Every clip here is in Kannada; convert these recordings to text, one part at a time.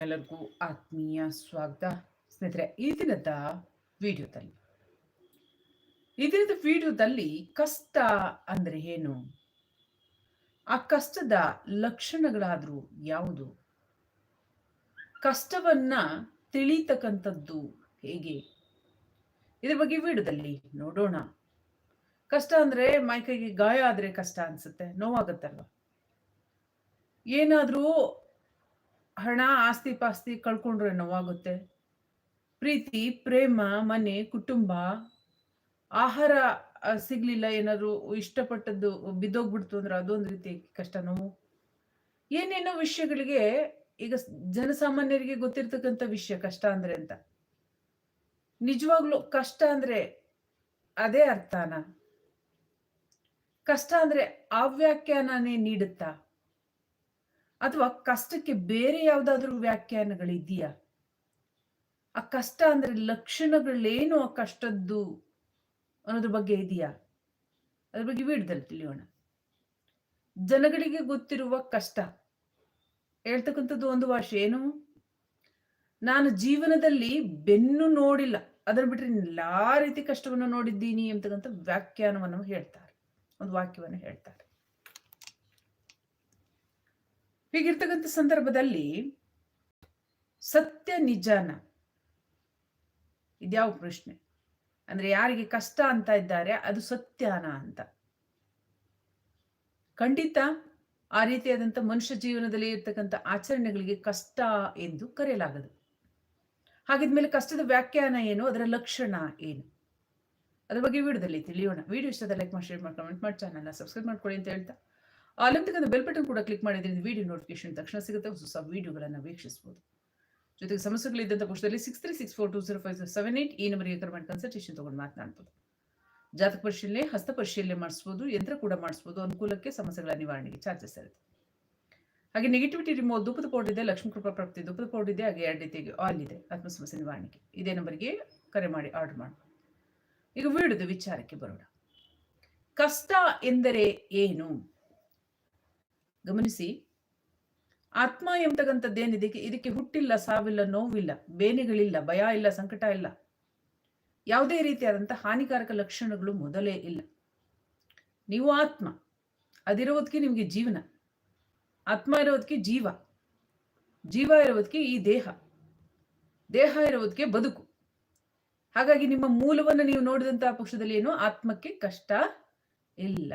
ಎಲ್ಲರಿಗೂ ಆತ್ಮೀಯ ಸ್ವಾಗತ. ಸ್ನೇಹಿತರೆ ಈ ದಿನದ ವಿಡಿಯೋದಲ್ಲಿ. ಈ ದಿನದ ವಿಡಿಯೋದಲ್ಲಿ ಕಷ್ಟ ಅಂದ್ರೆ ಏನು? ಆ ಕಷ್ಟದ ಲಕ್ಷಣಗಳಾದ್ರೂ ಯಾವುದು? ಕಷ್ಟವನ್ನ ತಿಳಿತಕ್ಕಂಥದ್ದು ಹೇಗೆ? ಇದ್ರ ಬಗ್ಗೆ ವಿಡಿಯೋದಲ್ಲಿ ನೋಡೋಣ. ಕಷ್ಟ ಅಂದ್ರೆ ಮೈಕೈಗೆ ಗಾಯ ಆದ್ರೆ ಕಷ್ಟ ಅನ್ಸುತ್ತೆ, ನೋವಾಗತ್ತಲ್ವ? ಏನಾದ್ರೂ ಹಣ ಆಸ್ತಿ ಪಾಸ್ತಿ ಕಳ್ಕೊಂಡ್ರೆ ನೋವಾಗುತ್ತೆ. ಪ್ರೀತಿ, ಪ್ರೇಮ, ಮನೆ, ಕುಟುಂಬ, ಆಹಾರ ಸಿಗ್ಲಿಲ್ಲ, ಏನಾದ್ರು ಇಷ್ಟಪಟ್ಟದ್ದು ಬಿದ್ದೋಗ್ಬಿಡ್ತು ಅಂದ್ರೆ ಅದೊಂದು ರೀತಿ ಕಷ್ಟ ನೋವು. ಏನೇನೋ ವಿಷಯಗಳಿಗೆ ಈಗ ಜನಸಾಮಾನ್ಯರಿಗೆ ಗೊತ್ತಿರ್ತಕ್ಕಂಥ ವಿಷಯ ಕಷ್ಟ ಅಂದ್ರೆ ಅಂತ. ನಿಜವಾಗ್ಲೂ ಕಷ್ಟ ಅಂದ್ರೆ ಅದೇ ಅರ್ಥನ? ಕಷ್ಟ ಅಂದ್ರೆ ಅವ್ಯಾಖ್ಯಾನೇ ನೀಡುತ್ತಾ? ಅಥವಾ ಕಷ್ಟಕ್ಕೆ ಬೇರೆ ಯಾವ್ದಾದ್ರು ವ್ಯಾಖ್ಯಾನಗಳಿದೆಯಾ? ಆ ಕಷ್ಟ ಅಂದ್ರೆ ಲಕ್ಷಣಗಳೇನು ಆ ಕಷ್ಟದ್ದು ಅನ್ನೋದ್ರ ಬಗ್ಗೆ ಇದೆಯಾ? ಅದ್ರ ಬಗ್ಗೆ ವಿಡಿಯೋದಲ್ಲಿ ತಿಳಿಯೋಣ. ಜನಗಳಿಗೆ ಗೊತ್ತಿರುವ ಕಷ್ಟ. ಹೇಳ್ತಕ್ಕಂಥದ್ದು ಒಂದು ಭಾಷೆ ಏನು? ನಾನು ಜೀವನದಲ್ಲಿ ಬೆನ್ನು ನೋಡಿಲ್ಲ. ಅದನ್ನ ಬಿಟ್ರೆ ಎಲ್ಲಾ ರೀತಿ ಕಷ್ಟವನ್ನು ನೋಡಿದ್ದೀನಿ ಅಂತಕ್ಕಂಥ ವ್ಯಾಖ್ಯಾನವನ್ನು ಹೇಳ್ತಾರೆ. ಒಂದು ವಾಕ್ಯವನ್ನು ಹೇಳ್ತಾರೆ. ಹೀಗಿರ್ತಕ್ಕಂಥ ಸಂದರ್ಭದಲ್ಲಿ ಸತ್ಯ ನಿಜಾನ ಇದ್ಯಾವ ಪ್ರಶ್ನೆ? ಅಂದ್ರೆ ಯಾರಿಗೆ ಕಷ್ಟ ಅಂತ ಇದ್ದಾರೆ, ಅದು ಸತ್ಯಾನ ಅಂತ. ಖಂಡಿತ ಆ ರೀತಿಯಾದಂಥ ಮನುಷ್ಯ ಜೀವನದಲ್ಲಿ ಇರ್ತಕ್ಕಂಥ ಆಚರಣೆಗಳಿಗೆ ಕಷ್ಟ ಎಂದು ಕರೆಯಲಾಗದು. ಹಾಗಿದ್ಮೇಲೆ ಕಷ್ಟದ ವ್ಯಾಖ್ಯಾನ ಏನು? ಅದರ ಲಕ್ಷಣ ಏನು? ಅದ್ರ ಬಗ್ಗೆ ವಿಡಿಯೋದಲ್ಲಿ ತಿಳಿಯೋಣ. ವಿಡಿಯೋ ಇಷ್ಟದ ಲೈಕ್ ಮಾಡಿ ಶೇರ್ ಮಾಡಿ ಕಮೆಂಟ್ ಮಾಡಿ ಚಾನಲ್ನ ಸಬ್ಸ್ಕ್ರೈಬ್ ಮಾಡ್ಕೊಳ್ಳಿ ಅಂತ ಹೇಳ್ತಾ. ಅಲ್ಲಿರ್ತಕ್ಕಂಥ ಬೆಲ್ ಬಟನ್ ಕೂಡ ಕ್ಲಿಕ್ ಮಾಡಿದ್ರೆ ವಿಡಿಯೋ ನೋಟಿಫಿಕೇಶನ್ ತಕ್ಷಣ ಸಿಗುತ್ತೆ, ಹೊಸ ವಿಡಿಯೋಗಳನ್ನು ವೀಕ್ಷಿಸಬಹುದು ಜೊತೆಗೆ ಸಮಸ್ಯೆಗಳಿದ್ದಂಥ ಪಕ್ಷದಲ್ಲಿ six three six four two zero five seven eight ಈ ನಂಬರ್ಗೆ ಕರೆ ಮಾಡಿ ಕನ್ಸಲ್ಟೇಷನ್ ತಗೊಂಡು ಮಾತನಾಡ್ಬೋದು. ಜಾತಕ ಪರಿಶೀಲನೆ, ಹಸ್ತ ಪರಿಶೀಲನೆ ಮಾಡಿಸ್ಬೋದು, ಯಂತ್ರ ಕೂಡ ಮಾಡಿಸ್ಬೋದು, ಅನುಕೂಲಕ್ಕೆ ಸಮಸ್ಯೆಗಳ ನಿವಾರಣೆಗೆ ಚಾರ್ಜಸ್ ಇರುತ್ತೆ. ಹಾಗೆ ನೆಗೆಟಿವಿಟಿ ರಿಮೋದ್ ದುಪದ ಪೌಡರ್ ಇದೆ, ಲಕ್ಷ್ಮೀ ಕೃಪಾ ಪ್ರಾಪ್ತಿ ದುಪದ ಪೌಡರ್ ಇದೆ, ಹಾಗೆ ಎರಡು ಆಯಿಲ್ ಇದೆ, ಆತ್ಮ ಸಮಸ್ಯೆ ನಿವಾರಣೆಗೆ. ಇದೇ ನಂಬರ್ಗೆ ಕರೆ ಮಾಡಿ ಆರ್ಡರ್ ಮಾಡ್ಬೋದು. ಈಗ ವಿಡಿಯೋದ ವಿಚಾರಕ್ಕೆ ಬರೋಣ. ಕಷ್ಟ ಎಂದರೆ ಏನು? ಗಮನಿಸಿ. ಆತ್ಮ ಎಂಬತಕ್ಕಂಥದ್ದೇನಿದೆ ಇದಕ್ಕೆ ಹುಟ್ಟಿಲ್ಲ, ಸಾವಿಲ್ಲ, ನೋವಿಲ್ಲ, ಬೇನೆಗಳಿಲ್ಲ, ಭಯ ಇಲ್ಲ, ಸಂಕಟ ಇಲ್ಲ. ಯಾವುದೇ ರೀತಿಯಾದಂಥ ಹಾನಿಕಾರಕ ಲಕ್ಷಣಗಳು ಮೊದಲೇ ಇಲ್ಲ. ನೀವು ಆತ್ಮ ಅದಿರೋದಕ್ಕೆ ನಿಮಗೆ ಜೀವನ. ಆತ್ಮ ಇರೋದಕ್ಕೆ ಜೀವ. ಜೀವ ಇರೋದಕ್ಕೆ ಈ ದೇಹ. ದೇಹ ಇರೋದಕ್ಕೆ ಬದುಕು. ಹಾಗಾಗಿ ನಿಮ್ಮ ಮೂಲವನ್ನು ನೀವು ನೋಡಿದಂತಹ ಪಕ್ಷದಲ್ಲಿ ಏನು? ಆತ್ಮಕ್ಕೆ ಕಷ್ಟ ಇಲ್ಲ.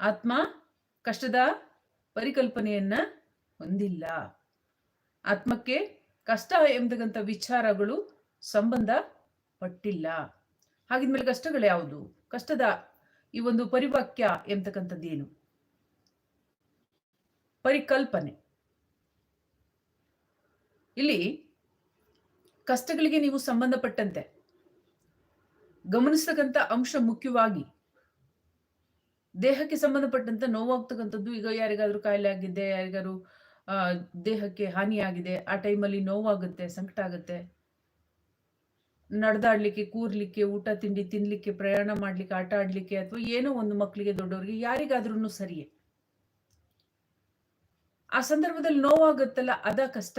ಆತ್ಮ ಕಷ್ಟದ ಪರಿಕಲ್ಪನೆಯನ್ನ ಹೊಂದಿಲ್ಲ. ಆತ್ಮಕ್ಕೆ ಕಷ್ಟ ಎಂಬತಕ್ಕಂಥ ವಿಚಾರಗಳು ಸಂಬಂಧ ಪಟ್ಟಿಲ್ಲ ಹಾಗಿದ್ಮೇಲೆ ಕಷ್ಟಗಳು ಯಾವುದು? ಕಷ್ಟದ ಈ ಒಂದು ಪರಿವಾಕ್ಯ ಎಂಬತಕ್ಕಂಥದ್ದೇನು ಪರಿಕಲ್ಪನೆ. ಇಲ್ಲಿ ಕಷ್ಟಗಳಿಗೆ ನೀವು ಸಂಬಂಧಪಟ್ಟಂತೆ ಗಮನಿಸ್ತಕ್ಕಂಥ ಅಂಶ ಮುಖ್ಯವಾಗಿ ದೇಹಕ್ಕೆ ಸಂಬಂಧಪಟ್ಟಂತ ನೋವಾಗ್ತಕ್ಕಂಥದ್ದು ಈಗ ಯಾರಿಗಾದ್ರೂ ಕಾಯಿಲೆ ಆಗಿದೆ, ಯಾರಿಗಾದ್ರು, ಆ, ದೇಹಕ್ಕೆ ಹಾನಿಯಾಗಿದೆ ಆ ಟೈಮಲ್ಲಿ ನೋವಾಗುತ್ತೆ, ಸಂಕಟ ಆಗುತ್ತೆ. ನಡೆದಾಡ್ಲಿಕ್ಕೆ, ಕೂರ್ಲಿಕ್ಕೆ, ಊಟ ತಿಂಡಿ ತಿನ್ಲಿಕ್ಕೆ, ಪ್ರಯಾಣ ಮಾಡ್ಲಿಕ್ಕೆ, ಆಟ ಆಡ್ಲಿಕ್ಕೆ ಅಥವಾ ಏನೋ ಒಂದು ಮಕ್ಕಳಿಗೆ ದೊಡ್ಡವರಿಗೆ ಯಾರಿಗಾದ್ರೂ ಸರಿಯೇ. ಆ ಸಂದರ್ಭದಲ್ಲಿ ನೋವಾಗುತ್ತಲ್ಲ, ಅದ ಕಷ್ಟ.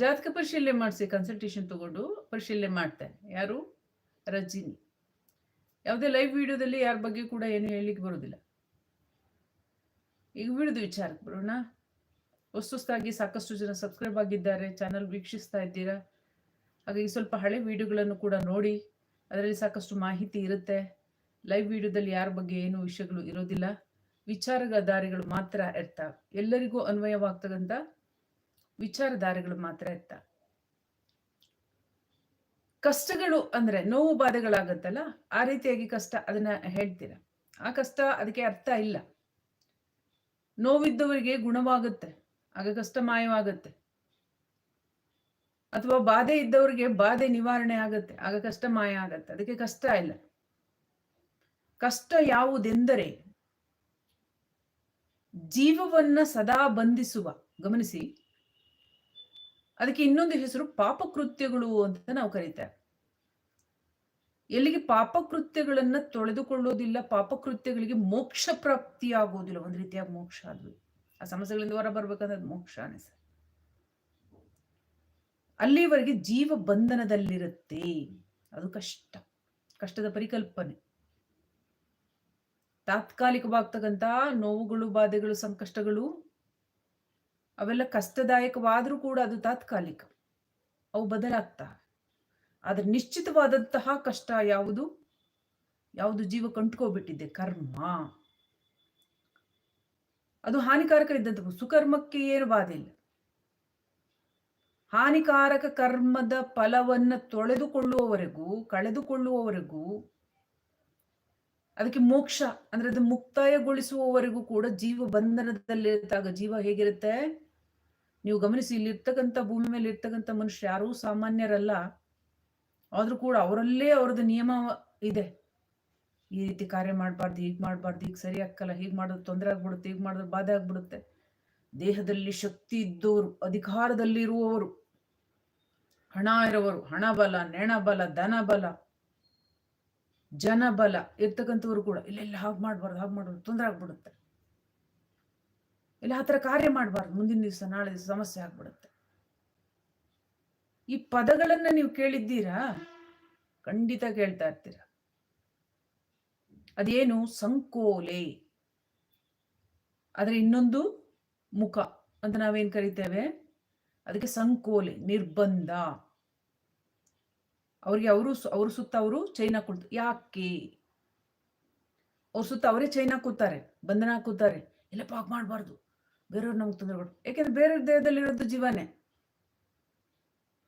ಜಾತಕ ಪರಿಶೀಲನೆ ಮಾಡಿಸಿ ಕನ್ಸಲ್ಟೇಷನ್ ತಗೊಂಡು ಪರಿಶೀಲನೆ ಮಾಡ್ತೇನೆ. ಯಾರು? ರಜಿನಿ. ಯಾವುದೇ ಲೈವ್ ವಿಡಿಯೋದಲ್ಲಿ ಯಾರ ಬಗ್ಗೆ ಕೂಡ ಏನು ಹೇಳಲಿಕ್ಕೆ ಬರೋದಿಲ್ಲ. ಈಗ ವಿಡಿಯೋದ ವಿಚಾರಕ್ಕೆ ಬರೋಣ. ಹೊಸ್ತುಸ್ತಾಗಿ ಸಾಕಷ್ಟು ಜನ ಸಬ್ಸ್ಕ್ರೈಬ್ ಆಗಿದ್ದಾರೆ. ಚಾನಲ್ ವೀಕ್ಷಿಸ್ತಾ ಇದ್ದೀರಾ? ಹಾಗಾಗಿ ಸ್ವಲ್ಪ ಹಳೆ ವಿಡಿಯೋಗಳನ್ನು ಕೂಡ ನೋಡಿ. ಅದರಲ್ಲಿ ಸಾಕಷ್ಟು ಮಾಹಿತಿ ಇರುತ್ತೆ. ಲೈವ್ ವಿಡಿಯೋದಲ್ಲಿ ಯಾರ ಬಗ್ಗೆ ಏನು ವಿಷಯಗಳು ಇರೋದಿಲ್ಲ. ವಿಚಾರಧಾರೆಗಳು ಮಾತ್ರ ಇರ್ತಾವೆ ಎಲ್ಲರಿಗೂ ಅನ್ವಯವಾಗ್ತಕ್ಕಂಥ ವಿಚಾರಧಾರೆಗಳು ಮಾತ್ರ ಇತ್ತ? ಕಷ್ಟಗಳು ಅಂದ್ರೆ ನೋವು ಬಾಧೆಗಳಾಗತ್ತಲ್ಲ, ಆ ರೀತಿಯಾಗಿ ಕಷ್ಟ ಅದನ್ನ ಹೇಳ್ತೀರ? ಆ ಕಷ್ಟ ಅದಕ್ಕೆ ಅರ್ಥ ಇಲ್ಲ. ನೋವಿದ್ದವರಿಗೆ ಗುಣವಾಗುತ್ತೆ, ಆಗ ಕಷ್ಟ ಮಾಯವಾಗುತ್ತೆ. ಅಥವಾ ಬಾಧೆ ಇದ್ದವರಿಗೆ ಬಾಧೆ ನಿವಾರಣೆ ಆಗುತ್ತೆ, ಆಗ ಕಷ್ಟ ಮಾಯ ಆಗತ್ತೆ, ಅದಕ್ಕೆ ಕಷ್ಟ ಇಲ್ಲ. ಕಷ್ಟ ಯಾವುದೆಂದರೆ ಜೀವವನ್ನ ಸದಾ ಬಂಧಿಸುವ, ಗಮನಿಸಿ. ಅದಕ್ಕೆ ಇನ್ನೊಂದು ಹೆಸರು ಪಾಪಕೃತ್ಯಗಳು ಅಂತ ನಾವು ಕರೀತೇವೆ. ಎಲ್ಲಿಗೆ ಪಾಪಕೃತ್ಯಗಳನ್ನ ತೊಳೆದುಕೊಳ್ಳೋದಿಲ್ಲ, ಪಾಪಕೃತ್ಯಗಳಿಗೆ ಮೋಕ್ಷ ಪ್ರಾಪ್ತಿಯಾಗೋದಿಲ್ಲ, ಒಂದ್ ರೀತಿಯ ಮೋಕ್ಷ ಅದು ಆ ಸಮಸ್ಯೆಗಳಿಂದ ಹೊರ ಬರ್ಬೇಕಂದ್ರೆ ಅದು ಮೋಕ್ಷ ಸರ್. ಅಲ್ಲಿವರೆಗೆ ಜೀವ ಬಂಧನದಲ್ಲಿರುತ್ತೆ. ಅದು ಕಷ್ಟ, ಕಷ್ಟದ ಪರಿಕಲ್ಪನೆ. ತಾತ್ಕಾಲಿಕವಾಗ್ತಕ್ಕಂಥ ನೋವುಗಳು, ಬಾಧೆಗಳು, ಸಂಕಷ್ಟಗಳು ಅವೆಲ್ಲ ಕಷ್ಟದಾಯಕವಾದರೂ ಕೂಡ ಅದು ತಾತ್ಕಾಲಿಕ. ಅವು ಬದಲಾಗ್ತಾ ಆದ್ರೆ ನಿಶ್ಚಿತವಾದಂತಹ ಕಷ್ಟ ಯಾವುದು? ಯಾವುದು ಜೀವ ಕಂಟ್ಕೋಬಿಟ್ಟಿದೆ ಕರ್ಮ. ಅದು ಹಾನಿಕಾರಕ ಇದ್ದಂಥ ಸುಕರ್ಮಕ್ಕೆ ಏನು ಬಾಧೆ ಇಲ್ಲ ಹಾನಿಕಾರಕ ಕರ್ಮದ ಫಲವನ್ನ ತೊಳೆದುಕೊಳ್ಳುವವರೆಗೂ, ಕಳೆದುಕೊಳ್ಳುವವರೆಗೂ, ಅದಕ್ಕೆ ಮೋಕ್ಷ ಅಂದ್ರೆ ಅದು ಮುಕ್ತಾಯಗೊಳಿಸುವವರೆಗೂ ಕೂಡ ಜೀವ ಬಂಧನದಲ್ಲಿರುತ್ತಾಗ ಜೀವ ಹೇಗಿರುತ್ತೆ? ನೀವು ಗಮನಿಸಿ ಇಲ್ಲಿರ್ತಕ್ಕಂಥ ಭೂಮಿ ಮೇಲೆ ಇರ್ತಕ್ಕಂಥ ಮನುಷ್ಯ ಯಾರೂ ಸಾಮಾನ್ಯರಲ್ಲ. ಆದ್ರೂ ಕೂಡ ಅವರಲ್ಲೇ ಅವ್ರದ್ದು ನಿಯಮ ಇದೆ. ಈ ರೀತಿ ಕಾರ್ಯ ಮಾಡಬಾರ್ದು, ಹೀಗೆ ಮಾಡಬಾರ್ದು ಈಗ ಸರಿ ಹಾಕಲ್ಲ ಹೀಗೆ ಮಾಡೋದು ತೊಂದರೆ ಆಗ್ಬಿಡುತ್ತೆ, ಹೀಗೆ ಮಾಡಿದ್ರೆ ಬಾಧೆ ಆಗ್ಬಿಡುತ್ತೆ. ದೇಹದಲ್ಲಿ ಶಕ್ತಿ ಇದ್ದವರು ಅಧಿಕಾರದಲ್ಲಿರುವವರು ಹಣ ಇರೋವರು, ಹಣ ಬಲ, ನೆಣ ಬಲ, ಧನ ಬಲ, ಜನ ಬಲ, ಇರ್ತಕ್ಕಂಥವ್ರು ಕೂಡ, ಇಲ್ಲೆಲ್ಲ ಹಾಗೆ ಮಾಡಬಾರ್ದು, ಹಾಗೆ ಮಾಡೋದು ತೊಂದರೆ ಆಗ್ಬಿಡುತ್ತೆ. ಇಲ್ಲ, ಆ ಥರ ಕಾರ್ಯ ಮಾಡಬಾರ್ದು. ಮುಂದಿನ ದಿವಸ, ನಾಳೆ ದಿವಸ ಸಮಸ್ಯೆ ಆಗ್ಬಿಡುತ್ತೆ. ಈ ಪದಗಳನ್ನ ನೀವು ಕೇಳಿದ್ದೀರಾ? ಖಂಡಿತ ಕೇಳ್ತಾ ಇರ್ತೀರ. ಅದೇನು? ಸಂಕೋಲೆ. ಆದ್ರೆ ಇನ್ನೊಂದು ಮುಖ ಅಂತ ನಾವೇನ್ ಕರಿತೇವೆ? ಅದಕ್ಕೆ ಸಂಕೋಲೆ, ನಿರ್ಬಂಧ. ಅವ್ರಿಗೆ ಅವರು ಅವ್ರ ಸುತ್ತ ಅವರು ಚೈನಾ ಕೊಡ್ತಾರೆ ಯಾಕೆ? ಅವ್ರ ಸುತ್ತ ಅವರೇ ಚೈನಾ ಕೂತಾರೆ, ಬಂಧನ ಕೂತಾರೆ. ಇಲ್ಲಪ್ಪ ಪಾಕ್ ಮಾಡಬಾರ್ದು. ಬೇರೆಯವ್ರು ನಮ್ಗೆ ತೊಂದರೆ ಕೊಡ್ತಾರೆ. ಯಾಕೆಂದ್ರೆ ಬೇರೆ ದೇಹದಲ್ಲಿರೋದು ಜೀವನೇ.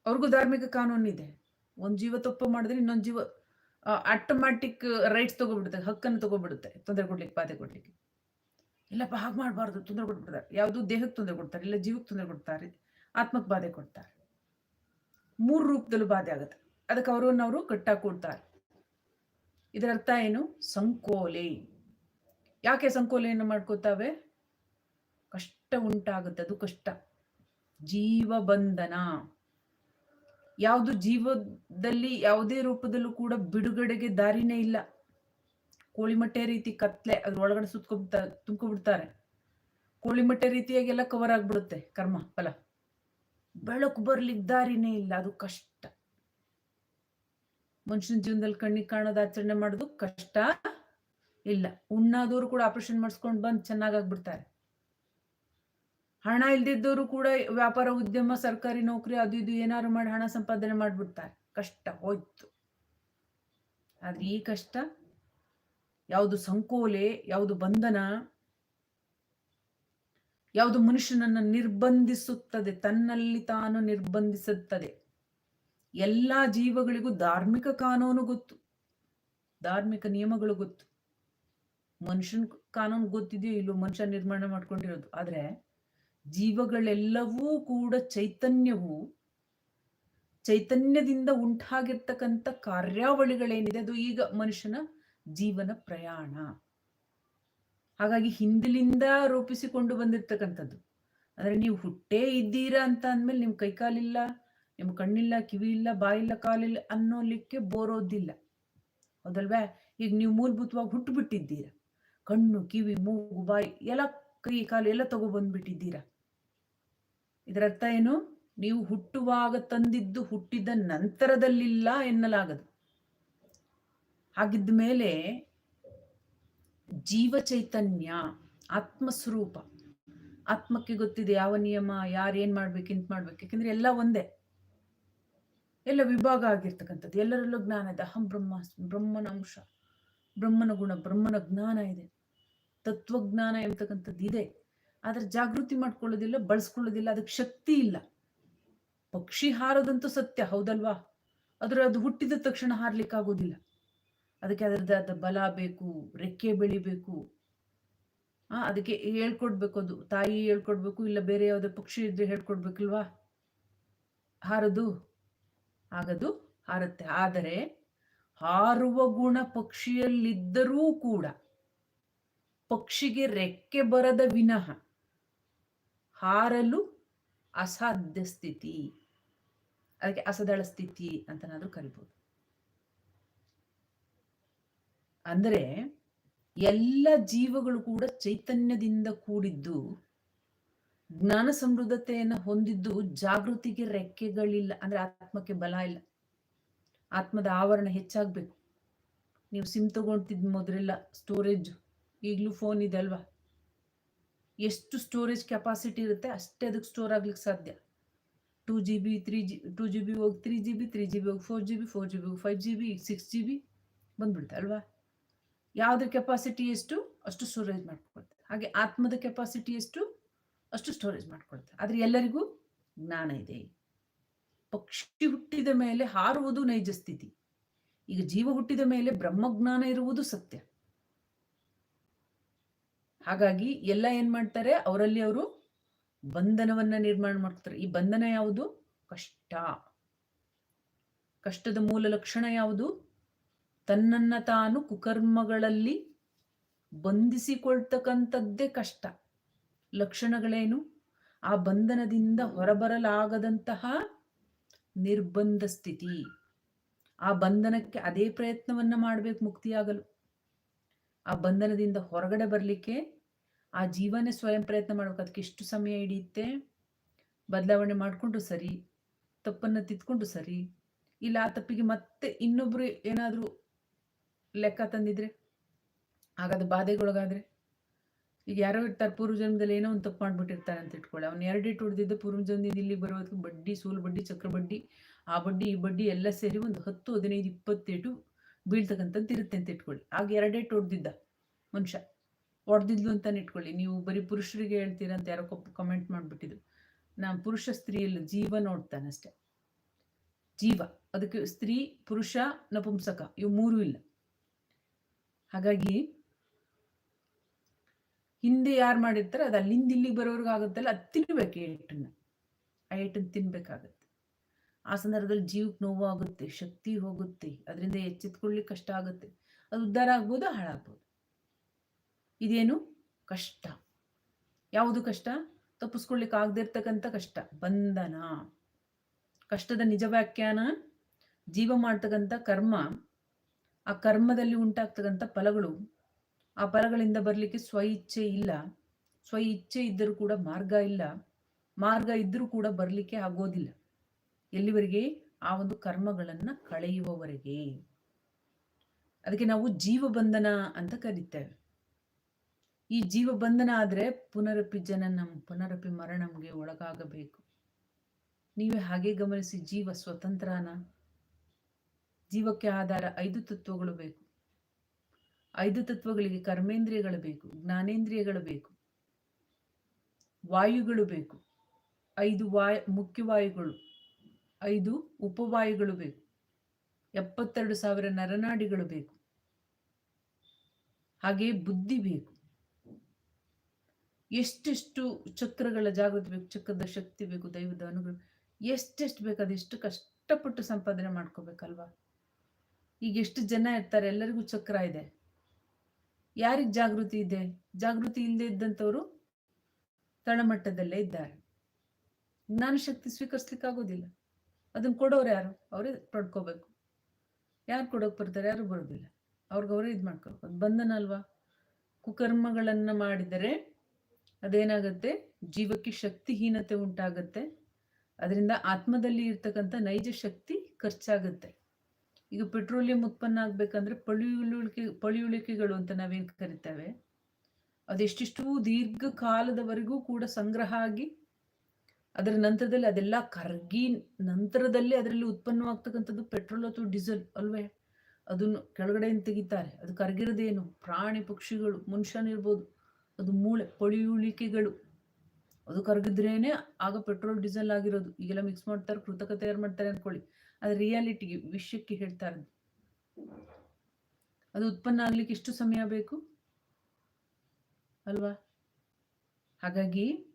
ಅವ್ರಿಗೂ ಧಾರ್ಮಿಕ ಕಾನೂನು ಇದೆ ಒಂದು ಜೀವ ತಪ್ಪು ಮಾಡಿದ್ರೆ ಇನ್ನೊಂದು ಜೀವ ಆಟೋಮ್ಯಾಟಿಕ್ ರೈಟ್ಸ್ ತಗೋಬಿಡುತ್ತೆ, ಹಕ್ಕನ್ನು ತಗೋಬಿಡುತ್ತೆ, ತೊಂದರೆ ಕೊಡ್ಲಿಕ್ಕೆ, ಬಾಧೆ ಕೊಡ್ಲಿಕ್ಕೆ. ಇಲ್ಲಪ್ಪ, ಹಾಗೆ ಮಾಡಬಾರ್ದು, ತೊಂದರೆ ಕೊಟ್ಬಿಡ್ತಾರೆ. ಯಾವುದು ದೇಹಕ್ಕೆ ತೊಂದರೆ ಕೊಡ್ತಾರೆ, ಇಲ್ಲ ಜೀವಕ್ಕೆ ತೊಂದರೆ ಕೊಡ್ತಾರೆ, ಆತ್ಮಕ್ಕೆ ಬಾಧೆ ಕೊಡ್ತಾರೆ. ಮೂರು ರೂಪದಲ್ಲೂ ಬಾಧೆ ಆಗುತ್ತೆ. ಅದಕ್ಕೆ ಅವರನ್ನವರು ಕಟ್ಟಾಗಿ ಕೊಡ್ತಾರೆ. ಇದರ ಅರ್ಥ ಏನು? ಸಂಕೋಲೆ. ಯಾಕೆ ಸಂಕೋಲೆಯನ್ನು ಮಾಡ್ಕೋತಾವೆ? ಕಷ್ಟ ಉಂಟಾಗುತ್ತೆ, ಅದು ಕಷ್ಟ. ಜೀವ ಬಂಧನ. ಯಾವುದು ಜೀವದಲ್ಲಿ ಯಾವುದೇ ರೂಪದಲ್ಲೂ ಕೂಡ ಬಿಡುಗಡೆಗೆ ದಾರಿನೇ ಇಲ್ಲ. ಕೋಳಿಮಟ್ಟೆ ರೀತಿ ಕತ್ಲೆ ಅದ್ರ ಒಳಗಡೆ ಸುತ್ಕೊಂಡ್ ತುಂಬ್ಕೊಬಿಡ್ತಾರೆ ಕೋಳಿಮಟ್ಟೆ ರೀತಿಯಾಗೆಲ್ಲ ಕವರ್ ಆಗ್ಬಿಡುತ್ತೆ, ಕರ್ಮ, ಫಲ. ಬೆಳಕು ಬರ್ಲಿಕ್ಕೆ ದಾರಿನೇ ಇಲ್ಲ, ಅದು ಕಷ್ಟ. ಮನುಷ್ಯನ ಜೀವನದಲ್ಲಿ ಕಣ್ಣಿಗೆ ಕಾಣೋದು, ಆಚರಣೆ ಮಾಡೋದು ಕಷ್ಟ ಇಲ್ಲ. ಉಣ್ಣಾದವರು ಕೂಡ ಆಪರೇಷನ್ ಮಾಡಿಸ್ಕೊಂಡು ಬಂದು ಚೆನ್ನಾಗಾಗ್ಬಿಡ್ತಾರೆ ಹಣ ಇಲ್ದಿದ್ದವರು ಕೂಡ ವ್ಯಾಪಾರ, ಉದ್ಯಮ, ಸರ್ಕಾರಿ ನೌಕರಿ ಅದು ಇದು ಏನಾದ್ರು ಮಾಡಿ ಹಣ ಸಂಪಾದನೆ ಮಾಡಿಬಿಡ್ತಾರೆ. ಕಷ್ಟ ಹೋಯ್ತು. ಆದ್ರೆ ಈ ಕಷ್ಟ, ಯಾವುದು ಸಂಕೋಲೆ, ಯಾವುದು ಬಂಧನ, ಯಾವುದು ಮನುಷ್ಯನನ್ನು ನಿರ್ಬಂಧಿಸುತ್ತದೆ, ತನ್ನಲ್ಲಿ ತಾನು ನಿರ್ಬಂಧಿಸುತ್ತದೆ. ಎಲ್ಲ ಜೀವಗಳಿಗೂ ಧಾರ್ಮಿಕ ಕಾನೂನು ಗೊತ್ತು. ಧಾರ್ಮಿಕ ನಿಯಮಗಳು ಗೊತ್ತು. ಮನುಷ್ಯನ ಕಾನೂನು ಗೊತ್ತಿದೆಯೋ ಇಲ್ಲೋ ಮನುಷ್ಯ ನಿರ್ಮಾಣ ಮಾಡ್ಕೊಂಡಿರೋದು. ಆದ್ರೆ ಜೀವಗಳೆಲ್ಲವೂ ಕೂಡ ಚೈತನ್ಯವು ಚೈತನ್ಯದಿಂದ ಉಂಟಾಗಿರ್ತಕ್ಕಂಥ ಕಾರ್ಯಾವಳಿಗಳೇನಿದೆ, ಅದು ಈಗ ಮನುಷ್ಯನ ಜೀವನ ಪ್ರಯಾಣ. ಹಾಗಾಗಿ ಹಿಂದಿಲಿಂದ ರೂಪಿಸಿಕೊಂಡು ಬಂದಿರ್ತಕ್ಕಂಥದ್ದು. ಅಂದ್ರೆ ನೀವು ಹುಟ್ಟೇ ಇದ್ದೀರಾ ಅಂತ ಅಂದ್ಮೇಲೆ ನಿಮ್ ಕೈಕಾಲಿಲ್ಲ ನಿಮ್ ಕಣ್ಣಿಲ್ಲ ಕಿವಿ ಇಲ್ಲ ಬಾಯಿಲ್ಲ, ಕಾಲಿಲ್ಲ ಅನ್ನೋಲಿಕ್ಕೆ ಬೋರೋದಿಲ್ಲ. ಹೌದಲ್ವೇ? ಈಗ ನೀವು ಮೂಲಭೂತವಾಗಿ ಹುಟ್ಟು ಬಿಟ್ಟಿದ್ದೀರಾ ಕಣ್ಣು, ಕಿವಿ, ಮೂಗು, ಬಾಯಿ ಎಲ್ಲ ಕೈ, ಕಾಲು ಎಲ್ಲ ತಗೊಬಂದ್ಬಿಟ್ಟಿದ್ದೀರಾ ಇದರ ಅರ್ಥ ಏನು? ನೀವು ಹುಟ್ಟುವಾಗ ತಂದಿದ್ದು ಹುಟ್ಟಿದ ನಂತರದಲ್ಲಿಲ್ಲ ಎನ್ನಲಾಗದು. ಹಾಗಿದ್ದ ಮೇಲೆ ಜೀವ ಚೈತನ್ಯ ಆತ್ಮಸ್ವರೂಪ. ಆತ್ಮಕ್ಕೆ ಗೊತ್ತಿದೆ ಯಾವ ನಿಯಮ, ಯಾರು ಏನ್ ಮಾಡ್ಬೇಕು, ಇಂತ ಮಾಡ್ಬೇಕು. ಯಾಕಂದ್ರೆ ಎಲ್ಲ ಒಂದೇ. ಎಲ್ಲ ವಿಭಾಗ ಆಗಿರ್ತಕ್ಕಂಥದ್ದು. ಎಲ್ಲರಲ್ಲೂ ಜ್ಞಾನ ಇದೆ. ಅಹಂ ಬ್ರಹ್ಮ, ಬ್ರಹ್ಮನ ಅಂಶ. ಬ್ರಹ್ಮನ ಗುಣ, ಬ್ರಹ್ಮನ ಜ್ಞಾನ ಇದೆ. ತತ್ವಜ್ಞಾನ ಎಂಬತಕ್ಕಂಥದ್ದು ಇದೆ. ಆದ್ರೆ ಜಾಗೃತಿ ಮಾಡ್ಕೊಳ್ಳೋದಿಲ್ಲ, ಬಳಸ್ಕೊಳ್ಳೋದಿಲ್ಲ, ಅದಕ್ಕೆ ಶಕ್ತಿ ಇಲ್ಲ. ಪಕ್ಷಿ ಹಾರೋದಂತೂ ಸತ್ಯ, ಹೌದಲ್ವಾ? ಆದ್ರೆ ಅದು ಹುಟ್ಟಿದ ತಕ್ಷಣ ಹಾರ್ಲಿಕ್ಕಾಗೋದಿಲ್ಲ ಅದಕ್ಕೆ ಅದರದ್ದಾದ ಬಲ ಬೇಕು, ರೆಕ್ಕೆ ಬೆಳಿಬೇಕು. ಆ, ಅದಕ್ಕೆ ಹೇಳ್ಕೊಡ್ಬೇಕು ಅದು. ತಾಯಿ ಹೇಳ್ಕೊಡ್ಬೇಕು, ಇಲ್ಲ ಬೇರೆ ಯಾವುದೇ ಪಕ್ಷಿ ಇದ್ರೆ ಹೇಳ್ಕೊಡ್ಬೇಕಲ್ವಾ? ಹಾರದು, ಆಗದು, ಹಾರುತ್ತೆ. ಆದರೆ ಹಾರುವ ಗುಣ ಪಕ್ಷಿಯಲ್ಲಿದ್ದರೂ ಕೂಡ ಪಕ್ಷಿಗೆ ರೆಕ್ಕೆ ಬರದ ವಿನಃ ಹಾರಲು ಅಸಾಧ್ಯ ಸ್ಥಿತಿ. ಅದಕ್ಕೆ ಅಸದಳ ಸ್ಥಿತಿ ಅಂತನಾದ್ರೂ ಕರಿಬಹುದು ಅಂದರೆ ಎಲ್ಲ ಜೀವಗಳು ಕೂಡ ಚೈತನ್ಯದಿಂದ ಕೂಡಿದ್ದು, ಜ್ಞಾನ ಸಮೃದ್ಧತೆಯನ್ನು ಹೊಂದಿದ್ದು ಜಾಗೃತಿಗೆ ರೆಕ್ಕೆಗಳಿಲ್ಲ ಅಂದ್ರೆ ಆತ್ಮಕ್ಕೆ ಬಲ ಇಲ್ಲ. ಆತ್ಮದ ಆವರಣ ಹೆಚ್ಚಾಗಬೇಕು. ನೀವು ಸಿಮ್ ತಗೊಳ್ತಿದ್ ಮೊದಲೆಲ್ಲ ಸ್ಟೋರೇಜ್ ಈಗಲೂ ಫೋನ್ ಇದೆ ಅಲ್ವಾ? ಎಷ್ಟು ಸ್ಟೋರೇಜ್ ಕೆಪಾಸಿಟಿ ಇರುತ್ತೆ ಅಷ್ಟೇ ಅದಕ್ಕೆ ಸ್ಟೋರ್ ಆಗ್ಲಿಕ್ಕೆ ಸಾಧ್ಯ. Two G B three G B two G B three G B three G B ಹೋಗಿ four G B four G B ಹೋಗಿ five G B six G B ಬಂದ್ಬಿಡುತ್ತೆ ಅಲ್ವಾ? ಯಾವುದ್ರ ಕೆಪಾಸಿಟಿ ಎಷ್ಟು ಅಷ್ಟು ಸ್ಟೋರೇಜ್ ಮಾಡ್ಕೊಳ್ತಾರೆ ಹಾಗೆ ಆತ್ಮದ ಕೆಪಾಸಿಟಿ ಎಷ್ಟು ಅಷ್ಟು ಸ್ಟೋರೇಜ್ ಮಾಡ್ಕೊಳ್ತಾರೆ ಆದರೆ ಎಲ್ಲರಿಗೂ ಜ್ಞಾನ ಇದೆ. ಪಕ್ಷಿ ಹುಟ್ಟಿದ ಮೇಲೆ ಹಾರುವುದು ನೈಜ ಸ್ಥಿತಿ. ಈಗ ಜೀವ ಹುಟ್ಟಿದ ಮೇಲೆ ಬ್ರಹ್ಮಜ್ಞಾನ ಇರುವುದು ಸತ್ಯ. ಹಾಗಾಗಿ ಎಲ್ಲ ಏನ್ ಮಾಡ್ತಾರೆ? ಅವರಲ್ಲಿ ಅವರು ಬಂಧನವನ್ನ ನಿರ್ಮಾಣ ಮಾಡ್ತಾರೆ ಈ ಬಂಧನ ಯಾವುದು? ಕಷ್ಟ. ಕಷ್ಟದ ಮೂಲ ಲಕ್ಷಣ ಯಾವುದು? ತನ್ನನ್ನ ತಾನು ಕುಕರ್ಮಗಳಲ್ಲಿ ಬಂಧಿಸಿಕೊಳ್ತಕ್ಕಂಥದ್ದೇ ಕಷ್ಟ. ಲಕ್ಷಣಗಳೇನು? ಆ ಬಂಧನದಿಂದ ಹೊರಬರಲಾಗದಂತಹ ನಿರ್ಬಂಧ ಸ್ಥಿತಿ. ಆ ಬಂಧನಕ್ಕೆ ಅದೇ ಪ್ರಯತ್ನವನ್ನ ಮಾಡ್ಬೇಕು ಮುಕ್ತಿಯಾಗಲು. ಆ ಬಂಧನದಿಂದ ಹೊರಗಡೆ ಬರಲಿಕ್ಕೆ, ಆ ಜೀವನೇ ಸ್ವಯಂ ಪ್ರಯತ್ನ ಮಾಡ್ಬೇಕು. ಅದಕ್ಕೆ ಎಷ್ಟು ಸಮಯ ಹಿಡಿಯುತ್ತೆ. ಬದಲಾವಣೆ ಮಾಡಿಕೊಂಡು ಸರಿ, ತಪ್ಪನ್ನು ತಿದ್ಕೊಂಡು ಸರಿ. ಇಲ್ಲ ಆ ತಪ್ಪಿಗೆ ಮತ್ತೆ ಇನ್ನೊಬ್ರು ಏನಾದರೂ ಲೆಕ್ಕ ತಂದಿದ್ರೆ ಹಾಗಾದ ಬಾಧೆಗೊಳಗಾದ್ರೆ? ಈಗ ಯಾರೋ ಇರ್ತಾರೆ, ಪೂರ್ವ ಜನ್ಮದಲ್ಲಿ ಏನೋ ಒಂದು ತಪ್ಪು ಮಾಡ್ಬಿಟ್ಟಿರ್ತಾರೆ ಅಂತ ಇಟ್ಕೊಳ್ಳಿ. ಅವ್ನು ಎರಡಿಟ್ಟು ಹೊಡೆದಿದ್ದು ಪೂರ್ವ ಜನ್ಮದಿಂದ ಇಲ್ಲಿ ಬರೋದಕ್ಕೆ ಬಡ್ಡಿ, ಸೂಲು ಬಡ್ಡಿ, ಚಕ್ರ ಬಡ್ಡಿ, ಆ ಬಡ್ಡಿ, ಈ ಬಡ್ಡಿ ಎಲ್ಲ ಸೇರಿ ಒಂದು ಹತ್ತು, ಹದಿನೈದು, ಇಪ್ಪತ್ತೇಟು ಬೀಳ್ತಕ್ಕಂಥದ್ದು ಇರುತ್ತೆ ಅಂತ ಇಟ್ಕೊಳ್ಳಿ. ಆಗ ಎರಡೇ ಹೊಡೆದಿದ್ದ ಮನುಷ್ಯ. ಹೊಡೆದಿದ್ಲು ಅಂತಾನೆ ಇಟ್ಕೊಳ್ಳಿ. ನೀವು ಬರೀ ಪುರುಷರಿಗೆ ಹೇಳ್ತೀರ ಅಂತ ಯಾರೋ ಕಮೆಂಟ್ ಮಾಡಿಬಿಟ್ಟಿದ್ರು. ನಾ ಪುರುಷ ಸ್ತ್ರೀಯಲ್ಲಿ ಜೀವ ನೋಡ್ತಾನಷ್ಟೆ ಜೀವ. ಅದಕ್ಕೆ ಸ್ತ್ರೀ, ಪುರುಷ, ನಪುಂಸಕ ಇವು ಮೂರು ಇಲ್ಲ. ಹಾಗಾಗಿ ಹಿಂದೆ ಯಾರು ಮಾಡಿರ್ತಾರೆ, ಅದು ಅಲ್ಲಿಂದ ಇಲ್ಲಿಗೆ ಬರೋರ್ಗಾಗುತ್ತಲ್ಲ ಅದು ತಿನ್ಬೇಕು ಏಟನ್ನ ಆ ಏಟನ್ನು ತಿನ್ಬೇಕಾಗತ್ತೆ. ಆ ಸಂದರ್ಭದಲ್ಲಿ ಜೀವಕ್ಕೆ ನೋವು ಆಗುತ್ತೆ ಶಕ್ತಿ ಹೋಗುತ್ತೆ, ಅದರಿಂದ ಎಚ್ಚೆತ್ಕೊಳ್ಳಿಕ್ಕೆ ಕಷ್ಟ ಆಗುತ್ತೆ. ಅದು ಉದ್ಧಾರ ಆಗ್ಬೋದು, ಹಾಳಾಗ್ಬೋದು. ಇದೇನು ಕಷ್ಟ. ಯಾವುದು ಕಷ್ಟ? ತಪ್ಪಿಸ್ಕೊಳ್ಲಿಕ್ಕೆ ಆಗದೆ ಇರ್ತಕ್ಕಂಥ ಕಷ್ಟ. ಬಂಧನ. ಕಷ್ಟದ ನಿಜ ವ್ಯಾಖ್ಯಾನ, ಜೀವ ಮಾಡ್ತಕ್ಕಂಥ ಕರ್ಮ, ಆ ಕರ್ಮದಲ್ಲಿ ಉಂಟಾಗ್ತಕ್ಕಂಥ ಫಲಗಳು, ಆ ಫಲಗಳಿಂದ ಬರಲಿಕ್ಕೆ ಸ್ವ ಇಚ್ಛೆ ಇಲ್ಲ. ಸ್ವ ಇಚ್ಛೆ ಇದ್ದರೂ ಕೂಡ ಮಾರ್ಗ ಇಲ್ಲ. ಮಾರ್ಗ ಇದ್ದರೂ ಕೂಡ ಬರಲಿಕ್ಕೆ ಆಗೋದಿಲ್ಲ. ಎಲ್ಲಿವರೆಗೆ? ಆ ಒಂದು ಕರ್ಮಗಳನ್ನು ಕಳೆಯುವವರೆಗೆ. ಅದಕ್ಕೆ ನಾವು ಜೀವ ಬಂಧನ ಅಂತ ಕರಿತೇವೆ. ಈ ಜೀವ ಬಂಧನ ಆದರೆ ಪುನರಪಿ ಜನನಂ, ಪುನರಪಿ ಮರಣಂಗೆ ಒಳಗಾಗಬೇಕು. ನೀವೇ ಹಾಗೆ ಗಮನಿಸಿ ಜೀವ ಸ್ವತಂತ್ರನ. ಜೀವಕ್ಕೆ ಆಧಾರ ಐದು ತತ್ವಗಳು ಬೇಕು. ಐದು ತತ್ವಗಳಿಗೆ ಕರ್ಮೇಂದ್ರಿಯಗಳು ಬೇಕು, ಜ್ಞಾನೇಂದ್ರಿಯಗಳು ಬೇಕು. ವಾಯುಗಳು ಬೇಕು. ಐದು ವಾಯು ಮುಖ್ಯವಾಯುಗಳು ಐದು ಉಪವಾಯುಗಳು ಬೇಕು. ಎಪ್ಪತ್ತೆರಡು ಸಾವಿರ ನರನಾಡಿಗಳು ಬೇಕು. ಹಾಗೆ ಬುದ್ಧಿ ಬೇಕು. ಎಷ್ಟೆಷ್ಟು ಚಕ್ರಗಳ ಜಾಗೃತಿ ಬೇಕು, ಚಕ್ರದ ಶಕ್ತಿ ಬೇಕು, ದೈವದ ಅನುಗ್ರಹ, ಎಷ್ಟೆಷ್ಟು ಬೇಕು, ಅದೆಷ್ಟು ಕಷ್ಟಪಟ್ಟು ಸಂಪಾದನೆ ಮಾಡ್ಕೋಬೇಕಲ್ವಾ? ಈಗ ಎಷ್ಟು ಜನ ಇರ್ತಾರೆ, ಎಲ್ಲರಿಗೂ ಚಕ್ರ ಇದೆ. ಯಾರಿಗೆ ಜಾಗೃತಿ ಇದೆ? ಜಾಗೃತಿ ಇಲ್ಲದೆ ಇದ್ದಂಥವರು ತಳಮಟ್ಟದಲ್ಲೇ ಇದ್ದಾರೆ. ಜ್ಞಾನ ಶಕ್ತಿ ಸ್ವೀಕರಿಸ್ಲಿಕ್ಕೆ ಆಗೋದಿಲ್ಲ. ಅದನ್ನ ಕೊಡೋರು ಯಾರು? ಅವರೇ ಪಡ್ಕೋಬೇಕು. ಯಾರು ಕೊಡೋಕೆ ಬರ್ತಾರೆ? ಯಾರು ಬರೋದಿಲ್ಲ. ಅವ್ರಿಗೆ ಅವರೇ ಇದು ಮಾಡ್ಕೋಬೇಕು. ಅದು ಬಂಧನ ಅಲ್ವಾ? ಕುಕರ್ಮಗಳನ್ನು ಮಾಡಿದರೆ ಅದೇನಾಗುತ್ತೆ? ಜೀವಕ್ಕೆ ಶಕ್ತಿಹೀನತೆ ಉಂಟಾಗತ್ತೆ. ಅದರಿಂದ ಆತ್ಮದಲ್ಲಿ ಇರ್ತಕ್ಕಂಥ ನೈಜ ಶಕ್ತಿ ಖರ್ಚಾಗುತ್ತೆ. ಈಗ ಪೆಟ್ರೋಲಿಯಂ ಉತ್ಪನ್ನ ಆಗ್ಬೇಕಂದ್ರೆ ಪಳಿಯುಳಿಕೆ, ಪಳಿಯುಳಿಕೆಗಳು ಅಂತ ನಾವೇನು ಕರಿತೇವೆ? ಅದೆಷ್ಟಿಷ್ಟು ದೀರ್ಘಕಾಲದವರೆಗೂ ಕೂಡ ಸಂಗ್ರಹ ಆಗಿ ಅದರ ನಂತರದಲ್ಲಿ ಅದೆಲ್ಲ ಕರಗಿ ನಂತರದಲ್ಲಿ ಅದರಲ್ಲಿ ಉತ್ಪನ್ನವಾಗ್ತಕ್ಕಂಥದ್ದು ಪೆಟ್ರೋಲ್ ಅಥವಾ ಡೀಸೆಲ್ ಅಲ್ವೇ? ಅದನ್ನು ಕೆಳಗಡೆಯಿಂದ ತೆಗಿತಾರೆ. ಅದು ಕರಗಿರೋದೇನು? ಪ್ರಾಣಿ ಪಕ್ಷಿಗಳು ಮನುಷ್ಯನಿರ್ಬೋದು ಅದು ಮೂಳೆ ಪಳಿಯುಳಿಕೆಗಳು ಅದು ಕರಗಿದ್ರೇನೆ ಆಗ ಪೆಟ್ರೋಲ್, ಡೀಸೆಲ್ ಆಗಿರೋದು. ಈಗೆಲ್ಲ ಮಿಕ್ಸ್ ಮಾಡ್ತಾರೆ, ಕೃತಕ ತಯಾರು ಮಾಡ್ತಾರೆ ಅನ್ಕೊಳ್ಳಿ. ಅದು ರಿಯಾಲಿಟಿಗೆ ವಿಷಯಕ್ಕೆ ಹೇಳ್ತಾರೆ ಅದು ಉತ್ಪನ್ನ ಆಗ್ಲಿಕ್ಕೆ ಎಷ್ಟು ಸಮಯ ಬೇಕು? ಅಲ್ವಾ? ಹಾಗಾಗಿ